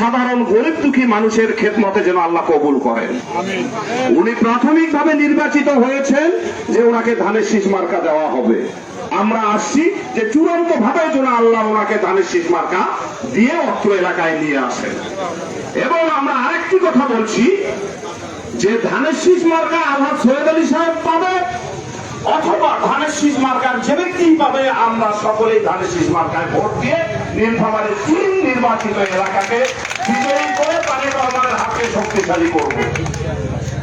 সাধারণ গরিব দুঃখী মানুষের খেদমতে যেন আল্লাহ কবুল করেন। উনি প্রাথমিকভাবে নির্বাচিত হয়েছেন যে ওনাকে ধানের শীষ মার্কা দেওয়া হবে। আমরা আসছি যে চূড়ান্ত ভাবে যেন আল্লাহ ওনাকে ধানের শীষ মার্কা দিয়ে অত্র এলাকায় নিয়ে আসেন। এবং আমরা আরেকটি কথা বলছি, যে ধানের শীষ মার্কা আল্লাহ সৈয়দ আলী সাহেব পাবে, অথবা ধানের শীষ মার্কার যে ব্যক্তি পাবে, আমরা সকলেই ধানের শীষ মার্কায় ভোট দিয়ে নীলফামারীর তিন নির্বাচিত এলাকাকে বিজয়ী করে তারেক রহমানের হাতকে শক্তিশালী করব।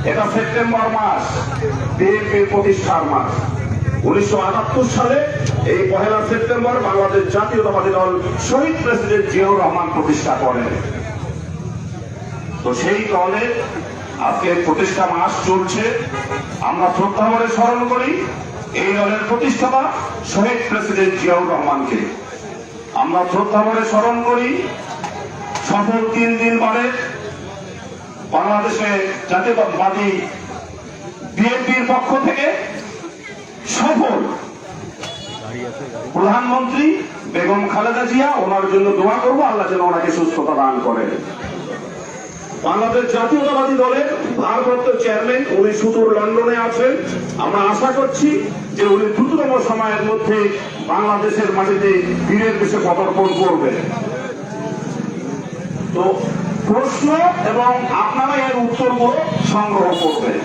এটা সেপ্টেম্বর মাস, বিএনপির প্রতিষ্ঠার মাস। উনিশশো আটাত্তর সালে এই পহেলা সেপ্টেম্বর বাংলাদেশ জাতীয়তাবাদী দল শহীদ প্রেসিডেন্ট জিয়াউর রহমান প্রতিষ্ঠা করেন। তো সেই দলে আজকে প্রতিষ্ঠা মাস চলছে। আমরা শ্রদ্ধা করে স্মরণ করি, এই দলের প্রতিষ্ঠাতা শহীদ প্রেসিডেন্ট জিয়াউর রহমানকে। আমরা শ্রদ্ধা করে স্মরণ করি, সফল তিন দিন পরে বাংলাদেশে জাতীয়তাবাদী বিএনপির পক্ষ থেকে সফল প্রধানমন্ত্রী বেগম খালেদা জিয়া, ওনার জন্য দোয়া করব, আল্লাহ যেন ওনাকে সুস্থতা দান করেন। বাংলাদেশ জাতীয়তাবাদী দলের ভারপ্রাপ্ত চেয়ারম্যান, উনি সুদূর লন্ডনে আছেন। আমরা আশা করছি যে উনি দ্রুততম সময়ের মধ্যে বাংলাদেশের মাটিতে বীরের বেশে পদার্পণ করবেন। তো প্রশ্ন এবং আপনারা এর উত্তরগুলো সংগ্রহ করবেন।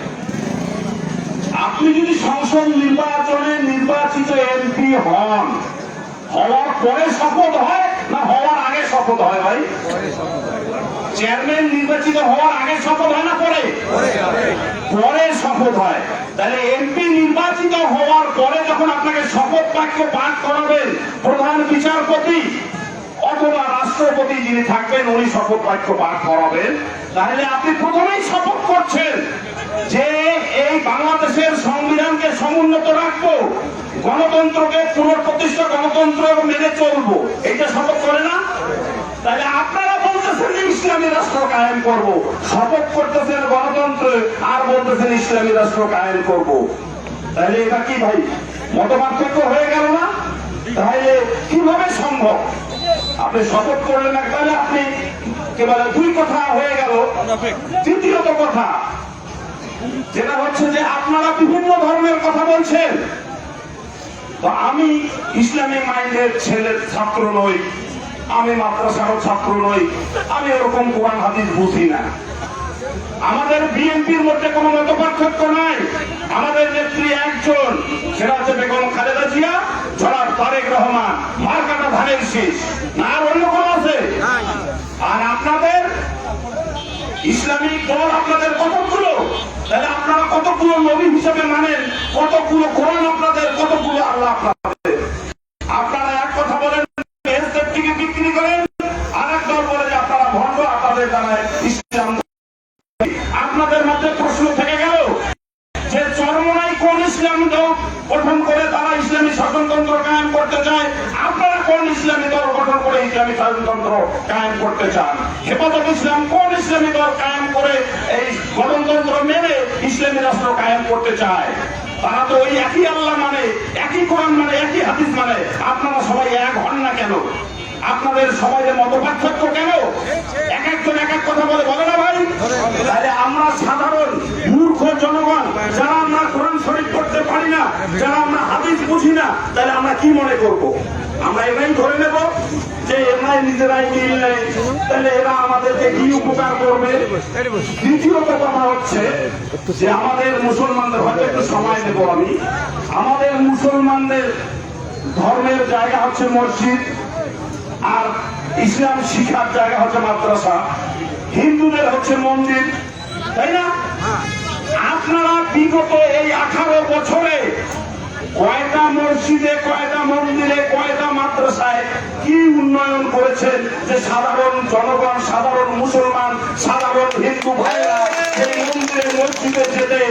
আপনি যদি সংসদ নির্বাচনে নির্বাচিত এমপি হন, হওয়ার পরে শপথ হয়? না, হওয়ার আগে শপথ হয় ভাই। চেয়ারম্যান নির্বাচিত হওয়ার আগে শপথ হয় না, পরে? পরে শপথ হয়। তাহলে এমপি নির্বাচিত হওয়ার পরে যখন আপনাকে শপথ বাক্য পাঠ করাবেন, প্রধান বিচারপতি অথবা রাষ্ট্রপতি যিনি থাকবেন, উনি শপথ বাক্য পাঠ করাবেন। তাহলে আপনি প্রথমেই শপথ করছেন যে এই বাংলাদেশের সংবিধানকে সমুন্নত রাখব গণতন্ত্রকে পুনঃপ্রতিষ্ঠা গণতন্ত্র মেনে চলবো। এটা শপথ করে না? তাহলে আপনারা বলতেছেন যে ইসলামী রাষ্ট্র কায়েম করব। শপথ করতেছেন গণতন্ত্র আর বলতেছেন ইসলামী রাষ্ট্র কায়েম করব। তাহলে এটা কি ভাই মতপার্থক্য হয়ে গেল না? তাহলে কীভাবে সম্ভব? আপনি শপথ করলেন না তাহলে আপনি কেবল দুই কথা হয়ে গেল। তৃতীয়ত কথা যেটা হচ্ছে যে আপনারা বিভিন্ন ধর্মের কথা বলছেন। তো আমি ইসলামী মাইন্ডের ছেলের ছাত্র নই, আমি মাদ্রাসারও ছাত্র নই, আমি ওরকম কোরআন হাদিস বুঝি না। আমাদের বিএনপির মধ্যে কোনো মত পার্থক্য নাই। আমাদের নেত্রী একজন, সেটা হচ্ছে বেগম খালেদা জিয়া, জনাব তারেক রহমান, মার্কাটা ধানের শীষ। না আর অন্য কোন আছে? আর আপনাদের ইসলামিক দল আপনাদের কতগুলো? তাহলে আপনারা কতগুলো নবী হিসেবে মানেন? কতগুলো কোরআন আপনাদের? কতগুলো আল্লাহ আপনাদের? ইসলামী শাসনতন্ত্র কায়েম করতে চান। হেফাজত ইসলাম কোন ইসলামী দল কায়েম করে এই গণতন্ত্র মেনে ইসলামী রাষ্ট্র কায়েম করতে চায়? তারা তো ওই একই আল্লাহ মানে একই কোরআন মানে একই হাদিস মানে। আপনারা সবাই এক হন না কেন? আপনাদের সবাইয়ের মত পার্থক্য কেন? এক একজন এক এক কথা বলে বলে না ভাই? তাহলে আমরা সাধারণ মূর্খ জনগণ, যারা আমরা কোরআন শরীফ করতে পারি না, যারা আমরা হাদিস বুঝি না, তাহলে আমরা কি মনে করব? আমরা এটাই ধরে নেব যে এরাই নিজেরাই মিল নেই তাহলে এরা আমাদেরকে কি উপকার করবে? দ্বিতীয়ত কথা হচ্ছে যে আমাদের মুসলমানদের, হয়তো একটু সময় নেব আমি। আমাদের মুসলমানদের ধর্মের জায়গা হচ্ছে মসজিদ, আর ইসলাম শিক্ষার জায়গা হচ্ছে মাদ্রাসা। হিন্দুদের হচ্ছে মন্দির, তাই না? আপনারা বিগত এই আঠারো বছরে কয়টা মসজিদে কয়টা মন্দিরে কয়টা মাদ্রাসায় কি উন্নয়ন করেছেন যে সাধারণ জনগণ, সাধারণ মুসলমান, সাধারণ হিন্দু ভাইরা এই মন্দিরে মসজিদে যেতে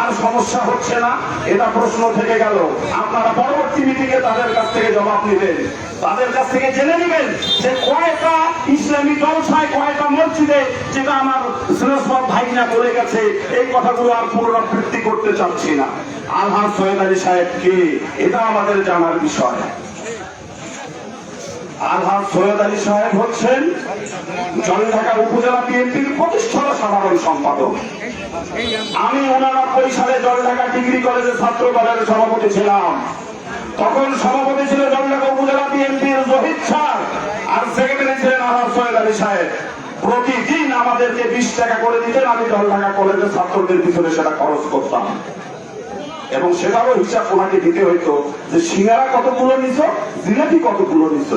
আর সমস্যা হচ্ছে না? এটা প্রশ্ন থেকে গেল। আপনারা পরবর্তী মিটিংয়ে তাদের কাছ থেকে জবাব নেবেন। তাদের কাছ থেকে জেনে নেবেন যে কয়টা ইসলামী জলসায়, কয়টা মসজিদে যেটা আমার শ্রেষ্ঠ ভাইনা বলে গেছে, এই কথাগুলো আর পুনরাবৃত্তি করতে চাচ্ছি না। আলহাজ সৈয়দ আলী সাহেব কে? এটা আমাদের জানার বিষয়। আলহাজ সৈয়দ আলী সাহেব হচ্ছেন জলঢাকা উপজেলা বিএনপির প্রতিষ্ঠাতা সাধারণ সম্পাদক। আমি উনানব্বই সালে জলঢাকা ডিগ্রি কলেজে ছাত্র দলের সভাপতি ছিলাম। তখন সভাপতি ছিল জলঢাকা উপজেলা বিএনপির জহিদ স্যার আর সেক্রেটারি ছিলেন আলহাজ সৈয়দ আলী সাহেব। প্রতিদিন আমাদেরকে বিশ টাকা করে দিতেন, আমি জলঢাকা কলেজের ছাত্রদের পিছনে সেটা খরচ করতাম। এবং সেটারও হিসাব ওনাকে দিতে হইতো যে সিঙ্গারা কতগুলো নিছ, জিলাপি কতগুলো নিছ।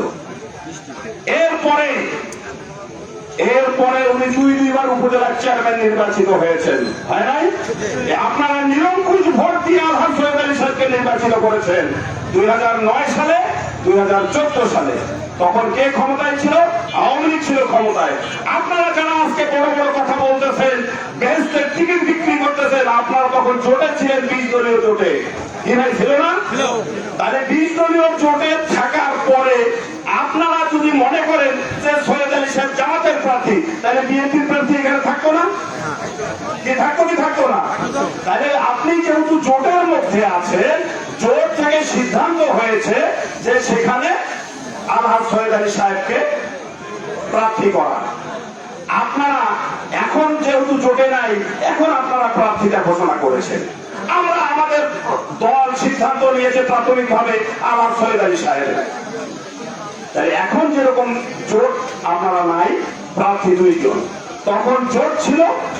এরপরে এরপরে উনি দুই দুইবার উপজেলার চেয়ারম্যান নির্বাচিত হয়েছেন। হয় নাই? আপনারা নিরঙ্কুশ ভোট দিয়ে আলহাজ সৈয়দ আলী সাহেবকে নির্বাচিত করেছেন। দুই হাজার নয় সালে, দুই হাজার চোদ্দ সালে। তখন কে ক্ষমতায় ছিল? আওয়ামী লীগ ছিল ক্ষমতায়। আপনারা যারা আজকে বড় বড় কথা বলতেছেন বেহেস্তের টিকিট বিক্রি করতেছেন আপনারা তখন জোটে ছিলেন বিশ দলীয় জোটে। কি ভাই ছিল না? তাহলে বিশ দলীয় জোটে থাকার পরে আপনারা যদি মনে করেন যে সৈয়দ আলী সাহেব জামাতের প্রার্থী তাহলে বিএনপির প্রার্থী এখানে থাকতো না? কি থাকতো কি থাকতো না? তাহলে আপনি যেহেতু জোটের মধ্যে আছেন জোট থেকে সিদ্ধান্ত হয়েছে যে সেখানে আলহাজ সৈয়দ আলী সাহেবকে প্রার্থী করা। আপনারা এখন যেহেতু জোটে নাই, এখন আপনারা প্রার্থীটা ঘোষণা করেছেন। আমরা আমাদের দল সিদ্ধান্ত নিয়েছে প্রাথমিকভাবে আমার সৈয়দ আলী সাহেব তাই এখন যেরকম জোট আপনারা নাই, প্রার্থী দুইজন। তখন জোট ছিল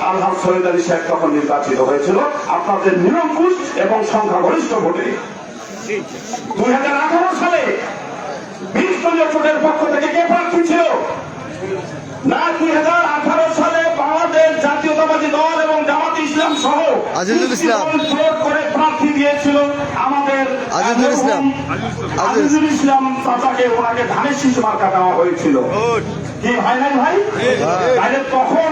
আল্লাহ সৈয়দ আলী সাহেব তখন নির্বাচিত হয়েছিল। আপনাদের নিরঙ্কুশ এবং সংখ্যাগরিষ্ঠ ভোটে। দুই হাজার আঠারো সালে বিশ দলীয় জোটের পক্ষ থেকে কে প্রার্থী ছিল? না দুই সালে বাংলাদেশ জাতীয়তাবাদী দল এবং জামাত ইসলাম সহ আজিজুল ইসলাম। করে প্রার্থী দিয়েছিল আমাদের আজিজুল ইসলাম। আজিজুল ইসলাম। চাচাকে ওনাকে ধানের শিশু মার্কা দেওয়া হয়েছিল। কি হয় নাই ভাই? তাহলে তখন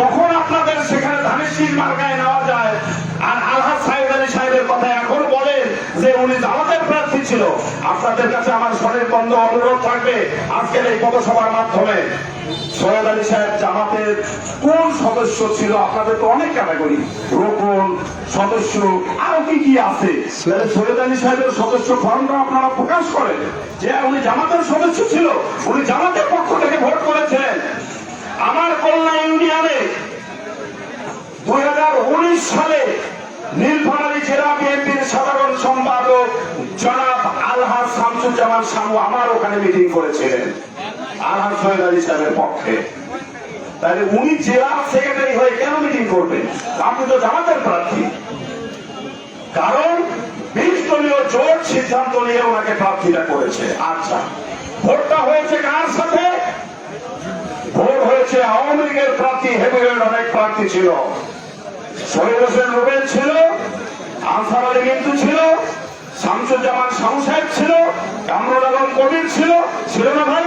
তখন আপনাদের সেখানে ধানের শীষ মার্কায় নেওয়া যায় আর আলহাজ সাহেব আলী সাহেবের কথা এখন বলেন যে উনি জামাতের প্রার্থী ছিল। আপনাদের কাছে আমার স্বরের বন্ধ অনুরোধ থাকবে আজকের এই পথসভার মাধ্যমে। সৈয়দ আলী সাহেব জামাতের কোন সদস্য ছিল আপনাদের তো অনেক ক্যাটাগরি। রোপণ, সদস্য, আরও কি কি আছে? সৈয়দ আলী সাহেবের সদস্য ফর্মটা আপনারা প্রকাশ করেন। যে উনি জামাতের সদস্য ছিল, উনি জামাতের পক্ষ থেকে ভোট করেছেন। আমার কল্যাণ ইউনিয়নে দুই হাজার উনিশ সালে নীলফামারী জেলা বিএনপির সাধারণ সম্পাদক জনাব শামসুজ্জামান শামু আমার ওখানে মিটিং করেছিলেন। আলহাজ সৈয়দ আলী সাহেবের পক্ষে। তাহলে উনি জেলা সেক্রেটারি হয়ে কেন মিটিং করবেন? আপনি তো জামাতের প্রার্থী। কারণ বিশ দলীয় জোট সিদ্ধান্ত নিয়ে ওনাকে প্রার্থীটা করেছে। আচ্ছা ভোটটা হয়েছে কার সাথে? ভোট হয়েছে আওয়ামী লীগের প্রার্থী হেভিওয়েট অনেক প্রার্থী ছিল। শহীদ হোসেন রুবেল ছিল, আনসার আলী মিন্টু ছিল শামসুজ্জামান শামু ছিল কামরুল আলম কবির ছিল ছিল না ভাই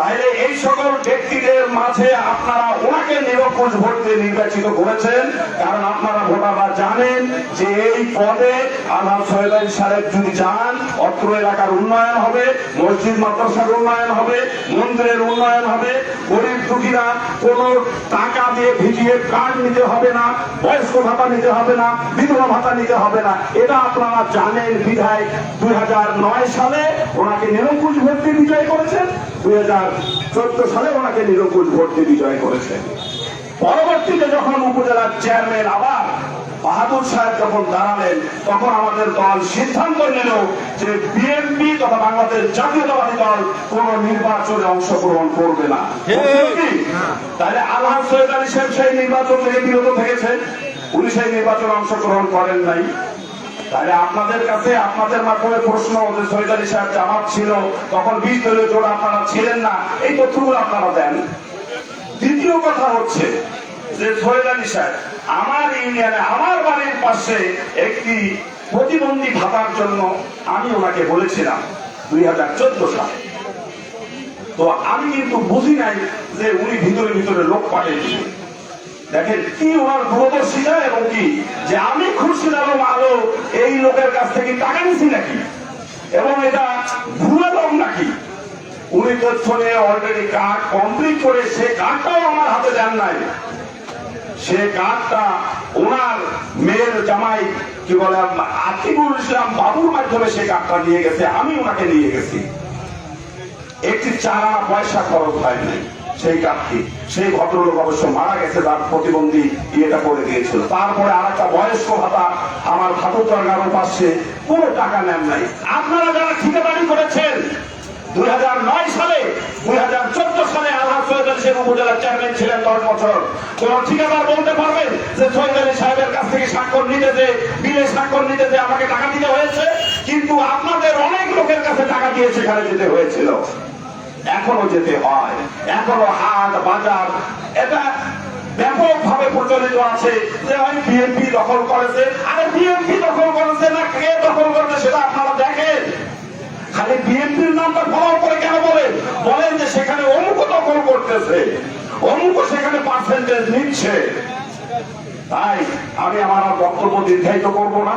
তাহলে এই সকল ব্যক্তিদের মাঝে আপনারা ওনাকে নিরঙ্কুশ ভোট নির্বাচিত করেছেন। কারণ আপনারা ভোটাররা জানেন যে এই পদে আল্লাহ সৈয়দ আলী সাহেব যদি যান, অত্র এলাকার উন্নয়ন হবে, মসজিদ, মাদ্রাসার উন্নয়ন হবে, মন্দিরের উন্নয়ন হবে, গরিব দুঃখীরা কোনো টাকা দিয়ে ভিজিয়ে কার্ড নিতে হবে না, বয়স্ক ভাতা নিতে হবে না, বিধবা ভাতা নিতে হবে না। এটা আপনারা জানেন বিধায় দুই হাজার নয় সালে ওনাকে নিরঙ্কুশ ভোট দিয়ে বিজয় করেছেন। দুই সালে ওনাকে নিরঙ্কুশ ভোট দিয়ে বিজয় করেছেন পরবর্তীতে যখন উপজেলার চেয়ারম্যান আবার বাহাদুর সাহেব যখন দাঁড়ালেন তখন আমাদের দল সিদ্ধান্ত নিল যে বিএনপি তথা বাংলাদেশ জাতীয়তাবাদী দল কোন নির্বাচনে অংশগ্রহণ করবে না। কি? তাহলে আল্লাহ সৈয়দ আলী সাহেব সেই নির্বাচন থেকে বিরত থেকেছেন। উনি সেই নির্বাচনে অংশগ্রহণ করেন নাই। তাহলে আপনাদের কাছে আপনাদের মাধ্যমে প্রশ্ন যে সৈয়দ সাহেব জামাত ছিল, তখন বিশ দলীয় জোট আপনারা ছিলেন না? এই তথ্যগুলো আপনারা দেন। দ্বিতীয় কথা হচ্ছে যে সৈয়দ আলী সাহেব, আমার ইউনিয়নে, আমার বাড়ির পাশে একটি প্রতিবন্ধী ভাতার জন্য আমি ওনাকে বলেছিলাম দুই হাজার চোদ্দ সালে। তো আমি কিন্তু বুঝি নাই যে উনি ভিতরে ভিতরে লোক পাঠিয়েছিলেন দেখেন, কি ওনার দূরদর্শিতা এবং কি? যে আমি খুরশিদ আলম আলো এই লোকের কাছ থেকে টাকা নিছি নাকি? এবং এটা ভুয়া নাকি? উনি তথ্য অলরেডি কার্ড কমপ্লিট করে সে কার্ডটাও আমার হাতে দেন নাই। সে কার্ডটা ওনার মেয়ের জামাই, কি বলে, আতিকুল ইসলাম বাবুর মাধ্যমে সে কার্ডটা নিয়ে গেছে, আমি ওনাকে নিয়ে গেছি। একটি চারা পয়সা খরচ হয় নাই। সেই কাপটি সেই ভদ্রলোক অবশ্য মারা গেছে তার প্রতিবন্ধী ইয়েটা করে দিয়েছিল। তারপরে আর একটা বয়স্ক ভাতা আমার ভাতর দরকার পাশে কোনো টাকা নেন নাই। আপনারা যারা ঠিকাদারি করেছেন, দুই সালে দুই সালে উপজেলার চেয়ারম্যান ছিলেন দশ বছর। কোন ঠিকাদার বলতে পারবেন যে সাহেবের কাছ থেকে স্বাক্ষর নিতে যে বিলে স্বাক্ষর নিতে যে আমাকে টাকা দিতে হয়েছে? কিন্তু আপনাদের অনেক লোকের কাছে টাকা দিয়ে সেখানে যেতে হয়েছিল। এখনও যেতে হয়, এখনও হাট বাজার এটা ব্যাপকভাবে প্রচলিত আছে যে ওই বিএনপি দখল করেছে। আরে বিএনপি দখল করেছে না কে দখল করেছে সেটা আপনারা দেখেন। খালি বিএনপির নামটা ফলো করে কেন বলেন বলেন যে সেখানে অমুক দখল করতেছে, অমুক সেখানে পার্সেন্টেজ নিচ্ছে। তাই আমি আমার বক্তব্য দীর্ঘায়িত করব না।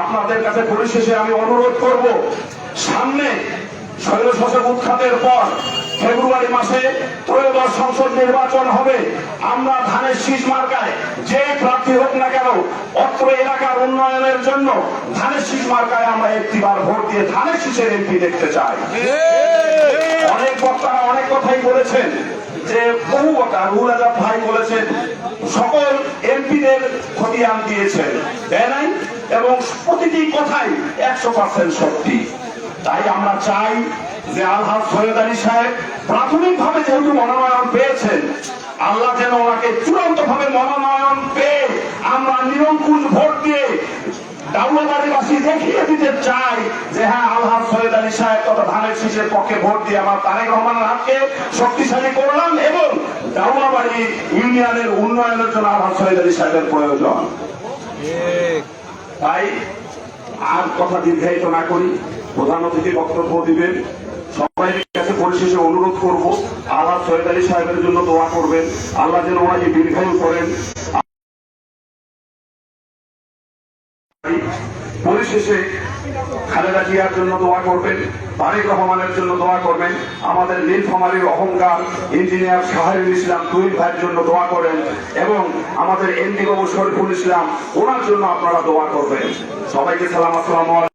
আপনাদের কাছে পরিশেষে আমি অনুরোধ করব, সামনে উৎখাতের পর ফেব্রুয়ারি মাসে ত্রয়োদশ সংসদ নির্বাচন হবে। আমরা ধানের শীষ মার্কায় যে প্রার্থী হোক না কেন, অত্র এলাকার উন্নয়নের জন্য ধানের শীষ মার্কায় আমরা ভোট দিয়ে ধানের শীষের এমপি দেখতে চাই। অনেক বক্তারা অনেক কথাই বলেছেন যে, বহু বক্তা, রুহুল আজাদ ভাই বলেছেন, সকল এমপিদের খতিয়ান দিয়েছেন তাই নাই এবং প্রতিটি কথাই একশো পার্সেন্ট সত্যি। তাই আমরা চাই যে আলহাজ সৈয়দ আলী সাহেব প্রাথমিকভাবে যেহেতু মনোনয়ন পেয়েছেন আল্লাহ যেন ওনাকে চূড়ান্ত ভাবে মনোনয়ন পেয়ে আমরা নিরঙ্কুশ ভোট দিয়ে দেখিয়ে দিতে চাই যে হ্যাঁ আলহাজ সৈয়দ আলী সাহেব তথা ধানের শীষের পক্ষে ভোট দিয়ে আমার তারেক রহমানের হাতকে শক্তিশালী করলাম এবং ডাউলাবাড়ি ইউনিয়নের উন্নয়নের জন্য আলহাজ সৈয়দ আলী সাহেবের প্রয়োজন। তাই আর কথা দীর্ঘায়িত না করি। প্রধান অতিথি বক্তব্য দিবেন। সবাই কাছে পরিশেষে অনুরোধ করব আল্লাহ সৈয়দ আলী সাহেবের জন্য দোয়া করবেন। আল্লাহ যেন ওনাকে দীর্ঘায়ু করেন। পরিশেষে খালেদা জিয়ার জন্য দোয়া করবেন, তারেক রহমানের জন্য দোয়া করবেন, আমাদের নীলফামারীর অহংকার ইঞ্জিনিয়ার শাহরুল ইসলাম তুই ভাইয়ের জন্য দোয়া করেন এবং আমাদের এমডি বাবু শরীফুল ইসলাম, ওনার জন্য আপনারা দোয়া করবেন। সবাইকে সালাম, আসসালাম